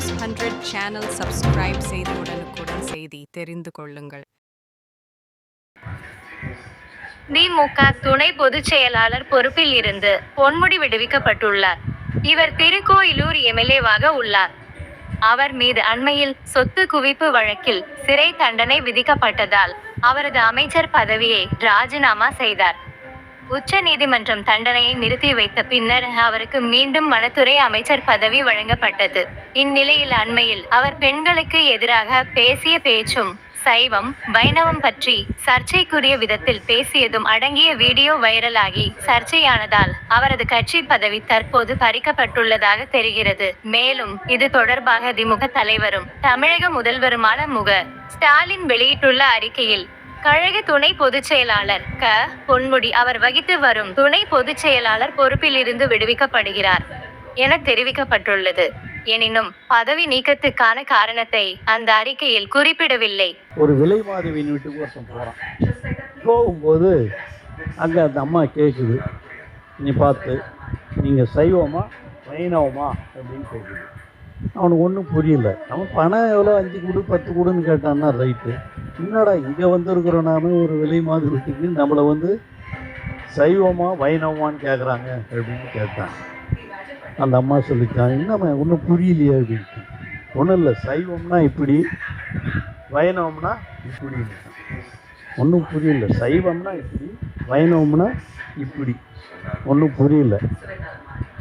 Hundred channel subscribe செய்து உடனுக்குடன் செய்தி தெரிந்து கொள்ளுங்கள். திமுக துணை பொதுச் செயலாளர் பொறுப்பில் இருந்து பொன்முடி விடுவிக்கப்பட்டுள்ளார். இவர் திருக்கோயிலூர் எம்எல்ஏவாக உள்ளார். அவர் மீது அண்மையில் சொத்து குவிப்பு வழக்கில் சிறை தண்டனை விதிக்கப்பட்டதால் அவரது அமைச்சர் பதவியை ராஜினாமா செய்தார். உச்ச நீதிமன்றம் தண்டனையை நிறுத்தி வைத்த பின்னர் அவருக்கு மீண்டும் வனத்துறை அமைச்சர் பதவி வழங்கப்பட்டது. இந்நிலையில் அண்மையில் அவர் பெண்களுக்கு எதிராக பேசிய பேச்சும் சைவம் வைணவம் பற்றி சர்ச்சைக்குரிய விதத்தில் பேசியதும் அடங்கிய வீடியோ வைரலாகி சர்ச்சையானதால் அவரது கட்சி பதவி தற்போது பறிக்கப்பட்டுள்ளதாக தெரிகிறது. மேலும் இது தொடர்பாக திமுக தலைவரும் தமிழக முதல்வருமான முக ஸ்டாலின் வெளியிட்டுள்ள அறிக்கையில் கழக துணை பொதுச் செயலாளர் க. பொன்முடி அவர் வகித்து வரும் துணை பொதுச் செயலாளர் பொறுப்பிலிருந்து விடுவிக்கப்படுகிறார் என தெரிவிக்கப்பட்டுள்ளது. எனினும் பதவி நீக்கத்துக்கான காரணத்தை அந்த அறிக்கையில் குறிப்பிடவில்லை. ஒரு விலை மாதவியின் வீட்டுக்கு வருஷம் போகிறான் போகும்போது அங்கே அந்த அம்மா கேட்குது நீ பார்த்து நீங்கள் சைவமா வைணவமா? அப்படின்னு கேட்குது அவனுக்கு ஒன்றும் புரியல. அவன் பணம் எவ்வளோ அஞ்சு கொடு பத்து கொடுன்னு கேட்டான்னா ரைட்டு என்னடா இங்கே வந்திருக்கிறோம் நாம? ஒரு விலை மாதிரி வீட்டுக்கு நம்மளை வந்து சைவமா வைணவமான்னு கேட்குறாங்க அப்படின்னு கேட்டான் அந்த அம்மா சொல்லித்தான் என்னம்மா ஒன்றும் புரியலையே அப்படின்ட்டு. ஒன்றும் இல்லை சைவம்னா இப்படி வைணவம்னா இப்படி. ஒன்றும் புரியல சைவம்னா இப்படி வைணவம்னா இப்படி. ஒன்றும் புரியல.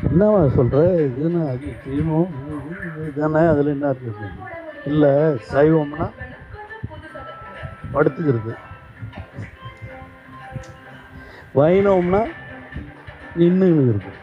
என்னவா சொல்கிற இதுன்னா அது சைவம் இது தானே அதில் என்ன இருக்குது இல்லை சைவம்னா படுத்துக்கிறது. வைணவம்னா நின்றுன்னு இருக்கு